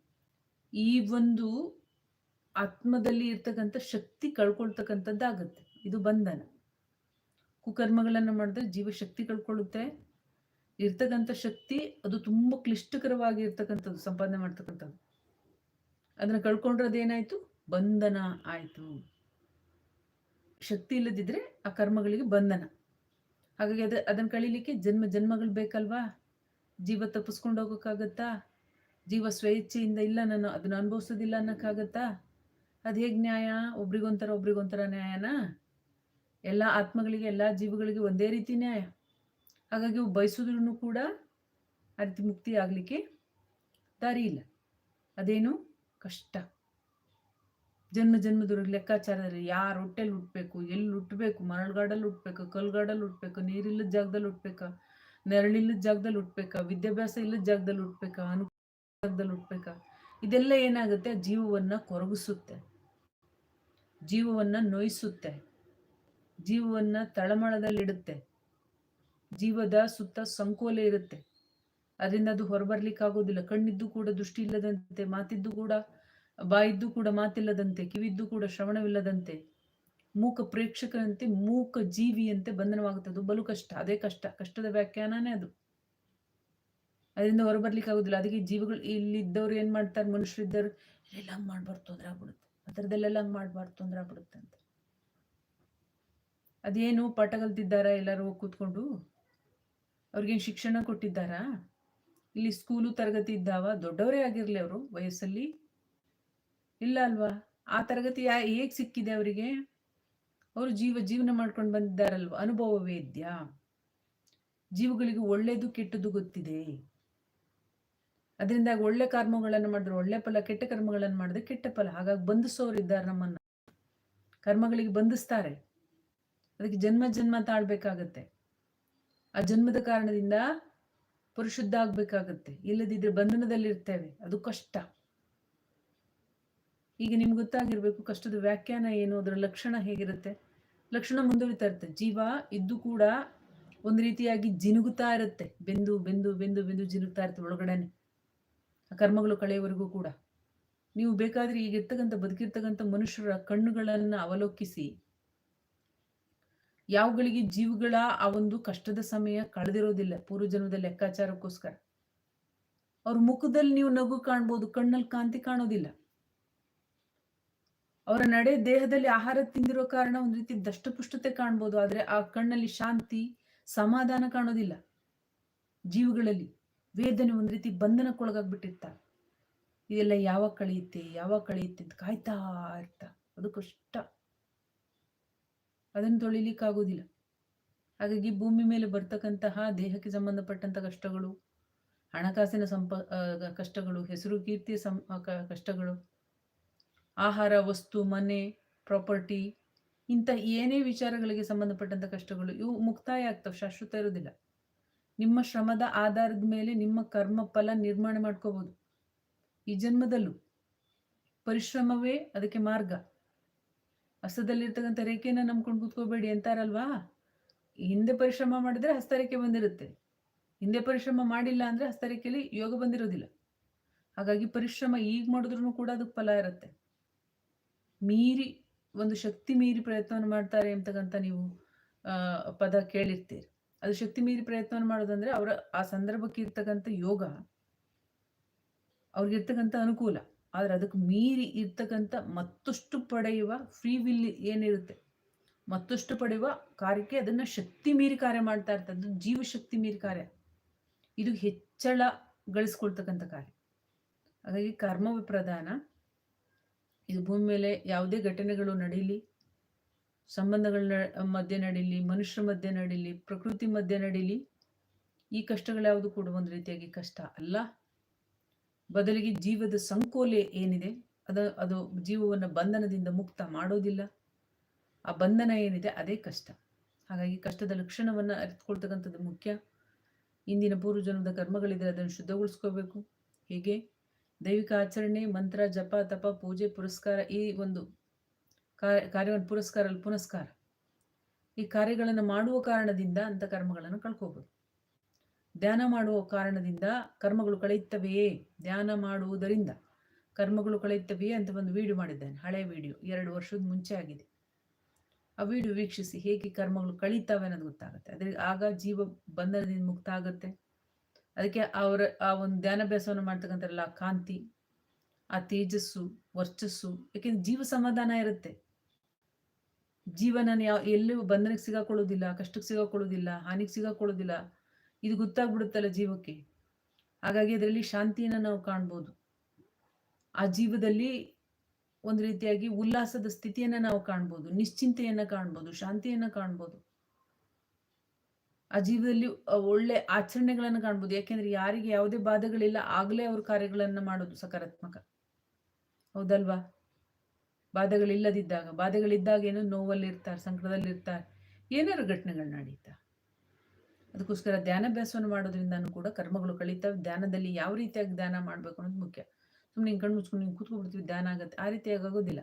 ಈ ಒಂದು ಆತ್ಮದಲ್ಲಿ ಇರ್ತಕ್ಕಂಥ ಶಕ್ತಿ ಕಳ್ಕೊಳ್ತಕ್ಕಂಥದ್ದಾಗತ್ತೆ. ಇದು ಬಂಧನ. ಕುಕರ್ಮಗಳನ್ನು ಮಾಡಿದ್ರೆ ಜೀವ ಶಕ್ತಿ ಕಳ್ಕೊಳ್ಳುತ್ತೆ. ಇರ್ತಕ್ಕಂಥ ಶಕ್ತಿ ಅದು ತುಂಬ ಕ್ಲಿಷ್ಟಕರವಾಗಿ ಇರ್ತಕ್ಕಂಥದ್ದು ಸಂಪಾದನೆ ಮಾಡ್ತಕ್ಕಂಥದ್ದು. ಅದನ್ನ ಕಳ್ಕೊಂಡ್ರೆ ಅದೇನಾಯ್ತು ಬಂಧನ ಆಯಿತು. ಶಕ್ತಿ ಇಲ್ಲದಿದ್ರೆ ಆ ಕರ್ಮಗಳಿಗೆ ಬಂಧನ. ಹಾಗಾಗಿ ಅದ, ಅದನ್ನ ಕಳೀಲಿಕ್ಕೆ ಜನ್ಮ, ಜನ್ಮಗಳು ಬೇಕಲ್ವಾ? ಜೀವ ತಪ್ಪಿಸ್ಕೊಂಡು ಹೋಗೋಕ್ಕಾಗತ್ತಾ? ಜೀವ ಸ್ವೇಚ್ಛೆಯಿಂದ ಇಲ್ಲ, ನಾನು ಅದನ್ನ ಅನುಭವಿಸೋದಿಲ್ಲ ಅನ್ನೋಕ್ಕಾಗತ್ತಾ? ಅದು ಹೇಗೆ ನ್ಯಾಯ? ಒಬ್ರಿಗೊಂಥರ ಒಬ್ರಿಗೊಂಥರ ನ್ಯಾಯನಾ? ಎಲ್ಲ ಆತ್ಮಗಳಿಗೆ, ಎಲ್ಲ ಜೀವಗಳಿಗೆ ಒಂದೇ ರೀತಿ ನ್ಯಾಯ. ಹಾಗಾಗಿ ಬಯಸಿದ್ರು ಕೂಡ ರೀತಿ ಮುಕ್ತಿ ಆಗಲಿಕ್ಕೆ ದಾರಿ ಇಲ್ಲ. ಅದೇನು? ಕಷ್ಟ. ಜನ್ಮ ಜನ್ಮದ ಲೆಕ್ಕಾಚಾರದಲ್ಲಿ ಯಾರು ಹೊಟ್ಟೆಲಿ ಹುಟ್ಟಬೇಕು ಎಲ್ಲಿ ಹುಟ್ಟಬೇಕು ಮರಳುಗಾಡಲ್ಲಿ ಹುಟ್ಟಬೇಕು ಕಲ್ಗಾಡಲ್ಲಿ ಹುಟ್ಟಬೇಕು ನೀರಿಲ್ಲದ ಜಾಗದಲ್ಲಿ ಹುಟ್ಟಬೇಕಾ ನೆರಳಿಲ್ಲದ ಜಾಗದಲ್ಲಿ ಹುಟ್ಟಬೇಕಾ ವಿದ್ಯಾಭ್ಯಾಸ ಇಲ್ಲದ ಜಾಗದಲ್ಲಿ ಹುಟ್ಟಬೇಕಾ ಜಾಗದಲ್ಲಿ ಹುಟ್ಟಬೇಕಾ ಇದೆಲ್ಲ ಏನಾಗುತ್ತೆ? ಜೀವವನ್ನ ಕೊರಗಿಸುತ್ತೆ. ಜೀವವನ್ನ ನೋಯಿಸುತ್ತೆ. ಜೀವವನ್ನ ತಳಮಳದಲ್ಲಿಡುತ್ತೆ. ಜೀವದ ಸುತ್ತ ಸಂಕೋಲೆ ಇರುತ್ತೆ. ಅದರಿಂದ ಅದು ಹೊರಬರ್ಲಿಕ್ಕಾಗೋದಿಲ್ಲ. ಕಣ್ಣಿದ್ದು ಕೂಡ ದೃಷ್ಟಿ ಇಲ್ಲದಂತೆ, ಮಾತಿದ್ದು ಕೂಡ, ಬಾಯಿದ್ದು ಕೂಡ ಮಾತಿಲ್ಲದಂತೆ, ಕಿವಿದ್ದು ಕೂಡ ಶ್ರವಣವಿಲ್ಲದಂತೆ, ಮೂಕ ಪ್ರೇಕ್ಷಕರಂತೆ ಮೂಕ ಜೀವಿಯಂತೆ ಬಂಧನವಾಗುತ್ತದೆ ಬಲು ಕಷ್ಟ. ಅದೇ ಕಷ್ಟ. ಕಷ್ಟದ ವ್ಯಾಖ್ಯಾನನೇ ಅದು. ಅದರಿಂದ ಹೊರಬರ್ಲಿಕ್ಕೆ ಆಗುದಿಲ್ಲ. ಅದಕ್ಕೆ ಜೀವಗಳು ಇಲ್ಲಿದ್ದವ್ರು ಏನ್ ಮಾಡ್ತಾರೆ? ಮನುಷ್ಯರಿದ್ದವ್ರು ಎಲ್ಲ ಹಂಗ್ ಮಾಡ್ಬಾರ್ದು, ತೊಂದ್ರೆ ಆಗ್ಬಿಡುತ್ತೆ. ಆ ಹಂಗೆ ಮಾಡ್ಬಾರ್ದು, ತೊಂದ್ರೆ ಆಗ್ಬಿಡುತ್ತೆ ಅಂತ. ಅದೇನು ಪಾಠ ಕಲ್ತಿದ್ದಾರಾ ಎಲ್ಲರೂ ಕೂತ್ಕೊಂಡು? ಅವ್ರಿಗೇನು ಶಿಕ್ಷಣ ಕೊಟ್ಟಿದ್ದಾರಾ? ಇಲ್ಲಿ ಸ್ಕೂಲು ತರಗತಿ ಇದ್ದಾವ? ದೊಡ್ಡವರೇ ಆಗಿರ್ಲಿ ಅವರು ವಯಸ್ಸಲ್ಲಿ. ಇಲ್ಲ ಅಲ್ವಾ? ಆ ತರಗತಿ ಯಾ, ಹೇಗ್ ಸಿಕ್ಕಿದೆ ಅವರಿಗೆ? ಅವರು ಜೀವ, ಜೀವನ ಮಾಡ್ಕೊಂಡು ಬಂದಿದ್ದಾರಲ್ವ? ಅನುಭವ ವೇದ್ಯ ಜೀವಗಳಿಗೆ ಒಳ್ಳೇದು ಕೆಟ್ಟದ್ದು ಗೊತ್ತಿದೆ. ಅದರಿಂದ ಒಳ್ಳೆ ಕರ್ಮಗಳನ್ನು ಮಾಡಿದ್ರೆ, ಒಳ್ಳೆ ಫಲ, ಕೆಟ್ಟ ಕರ್ಮಗಳನ್ನು ಮಾಡಿದ್ರೆ ಕೆಟ್ಟ ಫಲ. ಹಾಗಾಗಿ ಬಂಧಿಸೋರು ಇದ್ದಾರೆ ನಮ್ಮನ್ನ. ಕರ್ಮಗಳಿಗೆ ಬಂಧಿಸ್ತಾರೆ. ಅದಕ್ಕೆ ಜನ್ಮ ಜನ್ಮ ತಾಳ್ಬೇಕಾಗತ್ತೆ ಆ ಜನ್ಮದ ಕಾರಣದಿಂದ ಪರಿಶುದ್ಧ ಆಗ್ಬೇಕಾಗತ್ತೆ ಇಲ್ಲದಿದ್ರೆ ಬಂಧನದಲ್ಲಿರ್ತೇವೆ. ಅದು ಕಷ್ಟ. ಈಗ ನಿಮ್ಗೆ ಗೊತ್ತಾಗಿರ್ಬೇಕು ಕಷ್ಟದ ವ್ಯಾಖ್ಯಾನ ಏನು, ಅದರ ಲಕ್ಷಣ ಹೇಗಿರುತ್ತೆ? ಲಕ್ಷಣ ಮುಂದುವರಿತಾ ಇರುತ್ತೆ. ಜೀವ ಇದ್ದು ಕೂಡ ಒಂದು ರೀತಿಯಾಗಿ ಜಿನುಗುತ್ತಾ ಇರುತ್ತೆ. ಬೆಂದು ಬೆಂದು ಬೆಂದು ಬೆಂದು ಜಿನುಗ್ತಾ ಇರುತ್ತೆ ಒಳಗಡೆನೆ. ಕರ್ಮಗಳು ಕಳೆಯವರೆಗೂ ಕೂಡ. ನೀವು ಬೇಕಾದ್ರೆ ಈಗ ಇರ್ತಕ್ಕಂಥ ಬದುಕಿರ್ತಕ್ಕಂಥ ಮನುಷ್ಯರ ಕಣ್ಣುಗಳನ್ನು ಅವಲೋಕಿಸಿ. ಯಾವಗಳಿಗೆ ಜೀವಗಳ ಆ ಒಂದು ಕಷ್ಟದ ಸಮಯ ಕಳೆದಿರೋದಿಲ್ಲ ಪೂರ್ವಜನ್ಮದ ಲೆಕ್ಕಾಚಾರಕ್ಕೋಸ್ಕರ. ಅವ್ರ ಮುಖದಲ್ಲಿ ನೀವು ನಗು ಕಾಣ್ಬೋದು, ಕಣ್ಣಲ್ಲಿ ಕಾಂತಿ ಕಾಣೋದಿಲ್ಲ. ಅವರ ನಡೆ ದೇಹದಲ್ಲಿ ಆಹಾರ ತಿಂದಿರೋ ಕಾರಣ ಒಂದು ರೀತಿ ದಷ್ಟಪುಷ್ಟತೆ ಕಾಣ್ಬೋದು, ಆದರೆ ಆ ಕಣ್ಣಲ್ಲಿ ಶಾಂತಿ, ಸಮಾಧಾನ ಕಾಣೋದಿಲ್ಲ ಜೀವಗಳಲ್ಲಿ. ವೇದನೆ ಒಂದು ರೀತಿ ಬಂಧನಕ್ಕೊಳಗಾಗ್ಬಿಟ್ಟಿರ್ತಾರೆ. ಇದೆಲ್ಲ ಯಾವಾಗ ಕಳೆಯುತ್ತೆ ಯಾವಾಗ ಕಳೆಯುತ್ತೆ ಅಂತ ಕಾಯ್ತಾ ಇರ್ತ ಅದು ಕಷ್ಟ ಅದನ್ನು ತೊಳಿಲಿಕ್ಕಾಗೋದಿಲ್ಲ. ಹಾಗಾಗಿ ಭೂಮಿ ಮೇಲೆ ಬರ್ತಕ್ಕಂತಹ ದೇಹಕ್ಕೆ ಸಂಬಂಧಪಟ್ಟಂತ ಕಷ್ಟಗಳು, ಹಣಕಾಸಿನ ಸಂಪ ಕಷ್ಟಗಳು, ಹೆಸರು, ಕೀರ್ತಿ, ಸಂ ಕಷ್ಟಗಳು, ಆಹಾರ, ವಸ್ತು, ಮನೆ, ಪ್ರಾಪರ್ಟಿ, ಇಂಥ ಏನೇ ವಿಚಾರಗಳಿಗೆ ಸಂಬಂಧಪಟ್ಟಂತ ಕಷ್ಟಗಳು, ಇವು ಮುಕ್ತಾಯ ಆಗ್ತವೆ, ಶಾಶ್ವತ ಇರೋದಿಲ್ಲ. ನಿಮ್ಮ ಶ್ರಮದ ಆಧಾರದ ಮೇಲೆ ನಿಮ್ಮ ಕರ್ಮ ಫಲ ನಿರ್ಮಾಣ ಮಾಡ್ಕೋಬಹುದು ಈ ಜನ್ಮದಲ್ಲೂ ಪರಿಶ್ರಮವೇ ಅದಕ್ಕೆ ಮಾರ್ಗ. ಹಸ್ತದಲ್ಲಿರ್ತಕ್ಕಂಥ ರೇಖೆನ ನಂಬ್ಕೊಂಡು ಕೂತ್ಕೋಬೇಡಿ ಅಂತಾರಲ್ವಾ? ಹಿಂದೆ ಪರಿಶ್ರಮ ಮಾಡಿದ್ರೆ ಹಸ್ತರೇಖೆ ಬಂದಿರುತ್ತೆ. ಹಿಂದೆ ಪರಿಶ್ರಮ ಮಾಡಿಲ್ಲ ಅಂದ್ರೆ ಹಸ್ತರೇಖೆಯಲ್ಲಿ ಯೋಗ ಬಂದಿರೋದಿಲ್ಲ. ಹಾಗಾಗಿ ಪರಿಶ್ರಮ ಈಗ ಮಾಡಿದ್ರು ಕೂಡ ಅದಕ್ಕೆ ಫಲ ಇರುತ್ತೆ. ಮೀರಿ ಒಂದು ಶಕ್ತಿ ಮೀರಿ ಪ್ರಯತ್ನವನ್ನು ಮಾಡ್ತಾರೆ ಅಂತಕ್ಕಂಥ ನೀವು ಪದ ಕೇಳಿರ್ತೀರಿ. ಅದು ಶಕ್ತಿ ಮೀರಿ ಪ್ರಯತ್ನವನ್ನು ಮಾಡೋದಂದ್ರೆ ಅವರ ಆ ಸಂದರ್ಭಕ್ಕೆ ಇರ್ತಕ್ಕಂಥ ಯೋಗ, ಅವ್ರಿಗಿರ್ತಕ್ಕಂಥ ಅನುಕೂಲ. ಆದರೆ ಅದಕ್ಕೆ ಮೀರಿ ಇರ್ತಕ್ಕಂಥ ಮತ್ತಷ್ಟು ಪಡೆಯುವ ಫ್ರೀ ವಿಲ್ ಏನಿರುತ್ತೆ? ಮತ್ತಷ್ಟು ಪಡೆಯುವ ಕಾರ್ಯಕ್ಕೆ ಅದನ್ನ ಶಕ್ತಿ ಮೀರಿ ಕಾರ್ಯ ಮಾಡ್ತಾ ಇರ್ತದ್ದು ಜೀವಶಕ್ತಿ ಮೀರಿ ಕಾರ್ಯ. ಇದು ಹೆಚ್ಚಳ ಗಳಿಸ್ಕೊಳ್ತಕ್ಕಂಥ ಕಾರ್ಯ. ಹಾಗಾಗಿ ಕರ್ಮ ಪ್ರಧಾನ ಇದು ಭೂಮಿ ಮೇಲೆ ಯಾವುದೇ ಘಟನೆಗಳು ನಡೀಲಿ ಸಂಬಂಧಗಳ ಮಧ್ಯೆ ನಡೀಲಿ, ಮನುಷ್ಯರ ಮಧ್ಯೆ ನಡೀಲಿ, ಪ್ರಕೃತಿ ಮಧ್ಯೆ ನಡೀಲಿ, ಈ ಕಷ್ಟಗಳು ಯಾವುದು ಕೂಡ ಒಂದು ರೀತಿಯಾಗಿ ಕಷ್ಟ ಅಲ್ಲ. ಬದಲಿಗೆ ಜೀವದ ಸಂಕೋಲೆ ಏನಿದೆ, ಅದ, ಅದು ಜೀವವನ್ನು ಬಂಧನದಿಂದ ಮುಕ್ತ ಮಾಡೋದಿಲ್ಲ. ಆ ಬಂಧನ ಏನಿದೆ, ಅದೇ ಕಷ್ಟ. ಹಾಗಾಗಿ ಕಷ್ಟದ ಲಕ್ಷಣವನ್ನು ಅರಿತುಕೊಳ್ತಕ್ಕಂಥದ್ದು ಮುಖ್ಯ. ಇಂದಿನ ಪೂರ್ವಜನ್ಮದ ಕರ್ಮಗಳಿದ್ರೆ ಅದನ್ನು ಶುದ್ಧಗೊಳಿಸ್ಕೋಬೇಕು. ಹೀಗೆ? ದೈವಿಕ ಆಚರಣೆ, ಮಂತ್ರ, ಜಪ, ತಪ, ಪೂಜೆ, ಪುರಸ್ಕಾರ ಈ ಒಂದು ಕಾರ್ಯವನ್ನು ಪುರಸ್ಕಾರ, ಪುನಸ್ಕಾರ. ಈ ಕಾರ್ಯಗಳನ್ನು ಮಾಡುವ ಕಾರಣದಿಂದ ಅಂತ ಕರ್ಮಗಳನ್ನು ಕಳ್ಕೋಬಹುದು ಧ್ಯಾನ ಮಾಡುವ ಕಾರಣದಿಂದ ಕರ್ಮಗಳು ಕಳೆಯುತ್ತವೆಯೇ? ಧ್ಯಾನ ಮಾಡುವುದರಿಂದ ಕರ್ಮಗಳು ಕಳೆಯುತ್ತವೆಯೇ ಅಂತ ಒಂದು ವಿಡಿಯೋ ಮಾಡಿದ್ದೇನೆ. ಹಳೆ ವಿಡಿಯೋ. ಎರಡು ವರ್ಷದ ಮುಂಚೆ ಆಗಿದೆ. ಆ ವಿಡಿಯೋ ವೀಕ್ಷಿಸಿ ಹೇಗೆ ಕರ್ಮಗಳು ಕಳೀತಾವೆ ಅನ್ನೋದು ಗೊತ್ತಾಗುತ್ತೆ. ಅದ್ರ ಆಗ ಜೀವ ಬಂಧನದಿಂದ ಮುಕ್ತ ಆಗುತ್ತೆ. ಅದಕ್ಕೆ ಅವರ ಆ ಒಂದು ಧ್ಯಾನಾಭ್ಯಾಸವನ್ನು ಮಾಡ್ತಕ್ಕಂಥಲ್ಲ ಕಾಂತಿ, ಆ ತೇಜಸ್ಸು, ವರ್ಚಸ್ಸು, ಯಾಕೆಂದ್ರೆ ಜೀವ ಸಮಾಧಾನ ಇರುತ್ತೆ. ಜೀವನ ಯಾವ ಎಲ್ಲೂ ಬಂಧನಕ್ಕೆ ಸಿಗಾಕೊಳ್ಳೋದಿಲ್ಲ ಕಷ್ಟಕ್ಕೆ ಸಿಗಾಕೊಳ್ಳೋದಿಲ್ಲ ಹಾನಿಗೆ ಸಿಗಾಕೊಳ್ಳೋದಿಲ್ಲ ಇದು ಗೊತ್ತಾಗ್ಬಿಡುತ್ತಲ್ಲ ಜೀವಕ್ಕೆ. ಹಾಗಾಗಿ ಅದರಲ್ಲಿ ಶಾಂತಿಯನ್ನು ನಾವು ಕಾಣ್ಬೋದು. ಆ ಜೀವದಲ್ಲಿ ಒಂದು ರೀತಿಯಾಗಿ ಉಲ್ಲಾಸದ ಸ್ಥಿತಿಯನ್ನು ನಾವು ಕಾಣ್ಬೋದು, ನಿಶ್ಚಿಂತೆಯನ್ನು ಕಾಣ್ಬೋದು, ಶಾಂತಿಯನ್ನು ಕಾಣ್ಬೋದು. ಆ ಜೀವದಲ್ಲಿ ಒಳ್ಳೆ ಆಚರಣೆಗಳನ್ನು ಕಾಣ್ಬೋದು. ಯಾಕೆಂದ್ರೆ ಯಾರಿಗೆ ಯಾವುದೇ ಬಾಧೆಗಳಿಲ್ಲ, ಆಗಲೇ ಅವ್ರ ಕಾರ್ಯಗಳನ್ನು ಮಾಡೋದು ಸಕಾರಾತ್ಮಕ. ಹೌದಲ್ವಾ? ಬಾಧೆಗಳಿಲ್ಲದಿದ್ದಾಗ, ಬಾಧೆಗಳಿದ್ದಾಗ ಏನೋ ನೋವಲ್ಲಿ ಇರ್ತಾರೆ ಸಂಕಟದಲ್ಲಿ ಇರ್ತಾರೆ ಏನಾರು ಘಟನೆಗಳು ನಡೀತಾ? ಅದಕ್ಕೋಸ್ಕರ ಧ್ಯಾನಾಭ್ಯಾಸವನ್ನು ಮಾಡೋದ್ರಿಂದನೂ ಕೂಡ ಕರ್ಮಗಳು ಕಳೀತಾವೆ. ಧ್ಯಾನದಲ್ಲಿ ಯಾವ ರೀತಿಯಾಗಿ ಧ್ಯಾನ ಮಾಡಬೇಕು ಅನ್ನೋದು ಮುಖ್ಯ. ಸುಮ್ಮನೆ ಹಿಂಗೆ ಕಣ್ಣು ಮುಚ್ಕೊಂಡು ಹಿಂಗೆ ಕೂತ್ಕೊಬಿಡ್ತೀವಿ ಧ್ಯಾನ ಆಗುತ್ತೆ. ಆ ರೀತಿಯಾಗಿ ಆಗೋದಿಲ್ಲ.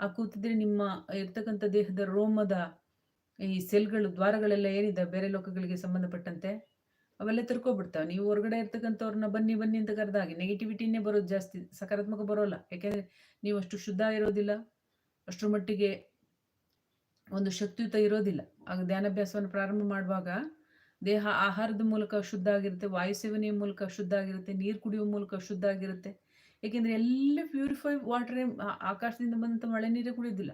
ಆ ಕೂತಿದ್ರೆ ನಿಮ್ಮ ಇರ್ತಕ್ಕಂಥ ದೇಹದ ರೋಮದ ಈ ಸೆಲ್ಗಳು, ದ್ವಾರಗಳೆಲ್ಲ ಏನಿದೆ ಬೇರೆ ಲೋಕಗಳಿಗೆ ಸಂಬಂಧಪಟ್ಟಂತೆ? ಅವೆಲ್ಲ ತಿರ್ಕೊಬಿಡ್ತಾವೆ. ನೀವು ಹೊರಗಡೆ ಇರ್ತಕ್ಕಂಥವ್ರನ್ನ ಬನ್ನಿ ಬನ್ನಿ ಅಂತ ಕರೆದಾಗಿ ನೆಗೆಟಿವಿಟಿನೇ ಬರೋದು ಜಾಸ್ತಿ, ಸಕಾರಾತ್ಮಕ ಬರೋಲ್ಲ. ಯಾಕೆಂದ್ರೆ ನೀವು ಅಷ್ಟು ಶುದ್ಧ ಇರೋದಿಲ್ಲ, ಅಷ್ಟರ ಮಟ್ಟಿಗೆ ಒಂದು ಶಕ್ತಿಯುತ ಇರೋದಿಲ್ಲ. ಆಗ ಧ್ಯಾನಾಭ್ಯಾಸವನ್ನು ಪ್ರಾರಂಭ ಮಾಡುವಾಗ ದೇಹ ಆಹಾರದ ಮೂಲಕ ಶುದ್ಧ ಆಗಿರುತ್ತೆ, ವಾಯು ಸೇವನೆಯ ಮೂಲಕ ಶುದ್ಧ ಆಗಿರುತ್ತೆ, ನೀರು ಕುಡಿಯುವ ಮೂಲಕ ಶುದ್ಧ ಆಗಿರುತ್ತೆ. ಏಕೆಂದರೆ ಎಲ್ಲ ಪ್ಯೂರಿಫೈ ವಾಟರ್ ಆಕಾಶದಿಂದ ಬಂದಂಥ ಮಳೆ ನೀರೇ ಕುಡಿಯೋದಿಲ್ಲ.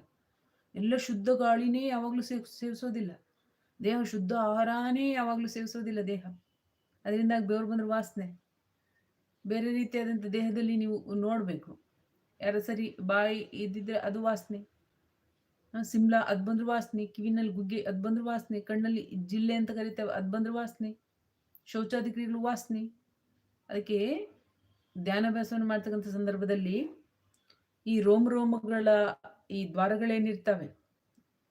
ಎಲ್ಲ ಶುದ್ಧ ಗಾಳಿನೇ ಯಾವಾಗಲೂ ಸೇವ್, ಸೇವಿಸೋದಿಲ್ಲ. ದೇಹ ಶುದ್ಧ ಆಹಾರನೇ ಯಾವಾಗಲೂ ಸೇವಿಸೋದಿಲ್ಲ ದೇಹ. ಅದರಿಂದ ಬೆವರು ಬಂದ್ರೆ ವಾಸನೆ. ಬೇರೆ ರೀತಿಯಾದಂಥ ದೇಹದಲ್ಲಿ ನೀವು ನೋಡಬೇಕು. ಯಾರ ಸರಿ ಬಾಯಿ ಇದ್ದಿದ್ರೆ ಅದು ವಾಸನೆ. ಸಿಮ್ಲಾ ಅದು ಬಂದ್ರೆ ವಾಸನೆ, ಕಿವಿನಲ್ಲಿ ಗುಗ್ಗೆ ಅದು ಬಂದ್ರೆ ವಾಸನೆ, ಕಣ್ಣಲ್ಲಿ ಜಿಲ್ಲೆ ಅಂತ ಕರಿತೇವೆ ಅದು ಬಂದ್ರೆ ವಾಸನೆ ಶೌಚಾಧಿಕಾರಿಗಳು ವಾಸನೆ. ಅದಕ್ಕೆ ಧ್ಯಾನಾಭ್ಯಾಸವನ್ನು ಮಾಡ್ತಕ್ಕಂಥ ಸಂದರ್ಭದಲ್ಲಿ ಈ ರೋಮ್ ರೋಮಗಳ ಈ ದ್ವಾರಗಳೇನಿರ್ತವೆ?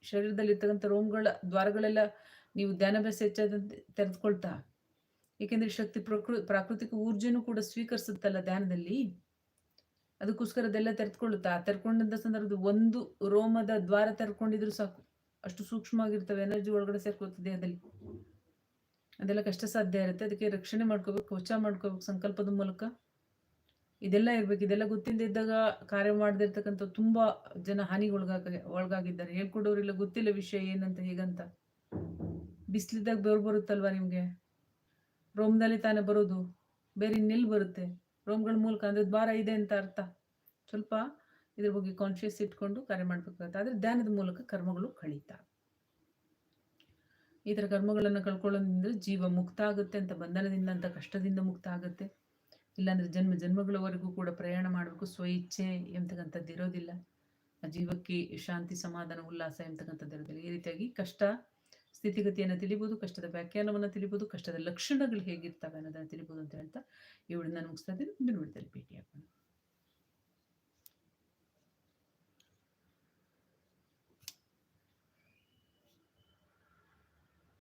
ಶರೀರದಲ್ಲಿರ್ತಕ್ಕಂಥ ರೋಮ್ಗಳ ದ್ವಾರಗಳೆಲ್ಲ ನೀವು ಧ್ಯಾನಾಭ್ಯಾಸ ಹೆಚ್ಚಾದಂತೆ ತೆರೆದುಕೊಳ್ತಾ ಏಕೆಂದ್ರೆ ಶಕ್ತಿ ಪ್ರಕೃ, ಪ್ರಾಕೃತಿಕ ಊರ್ಜೆನೂ ಕೂಡ ಸ್ವೀಕರಿಸುತ್ತಲ್ಲ ಧ್ಯಾನದಲ್ಲಿ. ಅದಕ್ಕೋಸ್ಕರ ಅದೆಲ್ಲ ತೆರೆದುಕೊಳ್ಳುತ್ತಾ ತೆರ್ಕೊಂಡಂತ ಸಂದರ್ಭದ ಒಂದು ರೋಮದ ದ್ವಾರ ತೆರ್ಕೊಂಡಿದ್ರು ಸಾಕು. ಅಷ್ಟು ಸೂಕ್ಷ್ಮವಾಗಿರ್ತವೆ, ಎನರ್ಜಿ ಒಳಗಡೆ ಸೇರ್ಕೊಳ್ತದೆ ದೇಹದಲ್ಲಿ ಅದೆಲ್ಲ ಕಷ್ಟ ಸಾಧ್ಯ ಇರುತ್ತೆ. ಅದಕ್ಕೆ ರಕ್ಷಣೆ ಮಾಡ್ಕೋಬೇಕು ಕವಚ ಮಾಡ್ಕೋಬೇಕು ಸಂಕಲ್ಪದ ಮೂಲಕ. ಇದೆಲ್ಲ ಇರ್ಬೇಕು. ಇದೆಲ್ಲ ಗೊತ್ತಿಲ್ಲದೆ ಇದ್ದಾಗ ಕಾರ್ಯ ಮಾಡದಿರ್ತಕ್ಕಂಥ ತುಂಬಾ ಜನ ಹಾನಿಗೆ ಒಳಗಾಗ ಒಳಗಾಗಿದ್ದಾರೆ. ಹೇಳ್ಕೊಡೋರಿಲ್ಲ ಗೊತ್ತಿಲ್ಲ ವಿಷಯ ಏನಂತ, ಹೇಗಂತ. ಬಿಸಿಲಿದ್ದಾಗ ಬೆವರು ಬರುತ್ತಲ್ವಾ ನಿಮ್ಗೆ? ರೋಮ್ದಲ್ಲಿ ತಾನೇ ಬರೋದು? ಬೇರೆ ಇನ್ನೆಲ್ಲಿ ಬರುತ್ತೆ? ರೋಮ್ಗಳ ಮೂಲಕ ಅಂದರೆ ದ್ವಾರ ಇದೆ ಅಂತ ಅರ್ಥ. ಸ್ವಲ್ಪ ಇದ್ರ ಬಗ್ಗೆ ಕಾನ್ಶಿಯಸ್ ಇಟ್ಕೊಂಡು ಕಾರ್ಯ ಮಾಡ್ಬೇಕಾಗುತ್ತೆ. ಆದರೆ ಧ್ಯಾನದ ಮೂಲಕ ಕರ್ಮಗಳು ಕಳೀತಾ. ಈ ಥರ ಕರ್ಮಗಳನ್ನು ಕಳ್ಕೊಳ್ಳೋದ್ರಿಂದ ಜೀವ ಮುಕ್ತ ಆಗುತ್ತೆ ಅಂತ ಬಂಧನದಿಂದ ಅಂತ ಕಷ್ಟದಿಂದ ಮುಕ್ತ ಆಗುತ್ತೆ. ಇಲ್ಲಾಂದ್ರೆ ಜನ್ಮ ಜನ್ಮಗಳವರೆಗೂ ಕೂಡ ಪ್ರಯಾಣ ಮಾಡಬೇಕು ಸ್ವಇಚ್ಛೆ ಎಂತಕ್ಕಂಥದ್ದು ಇರೋದಿಲ್ಲ ಆ ಜೀವಕ್ಕೆ ಶಾಂತಿ, ಸಮಾಧಾನ, ಉಲ್ಲಾಸ ಎಂತಕ್ಕಂಥದ್ದು ಇರೋದಿಲ್ಲ ಈ ರೀತಿಯಾಗಿ ಕಷ್ಟ ಸ್ಥಿತಿಗತಿಯನ್ನು ತಿಳಿಬೋದು, ಕಷ್ಟದ ವ್ಯಾಖ್ಯಾನವನ್ನು ತಿಳಿಬೋದು, ಕಷ್ಟದ ಲಕ್ಷಣಗಳು ಹೇಗಿರ್ತವೆ ಅನ್ನೋದನ್ನು ತಿಳಿಬೋದು ಅಂತ ಹೇಳ್ತಾ ಇವಳನ್ನ ನಾನು ಮುಗಿಸ್ತಾ ಇದ್ದೀನಿ. ಮುಂದಿನ ವಿಡಿಯೋದಲ್ಲಿ ಭೇಟಿ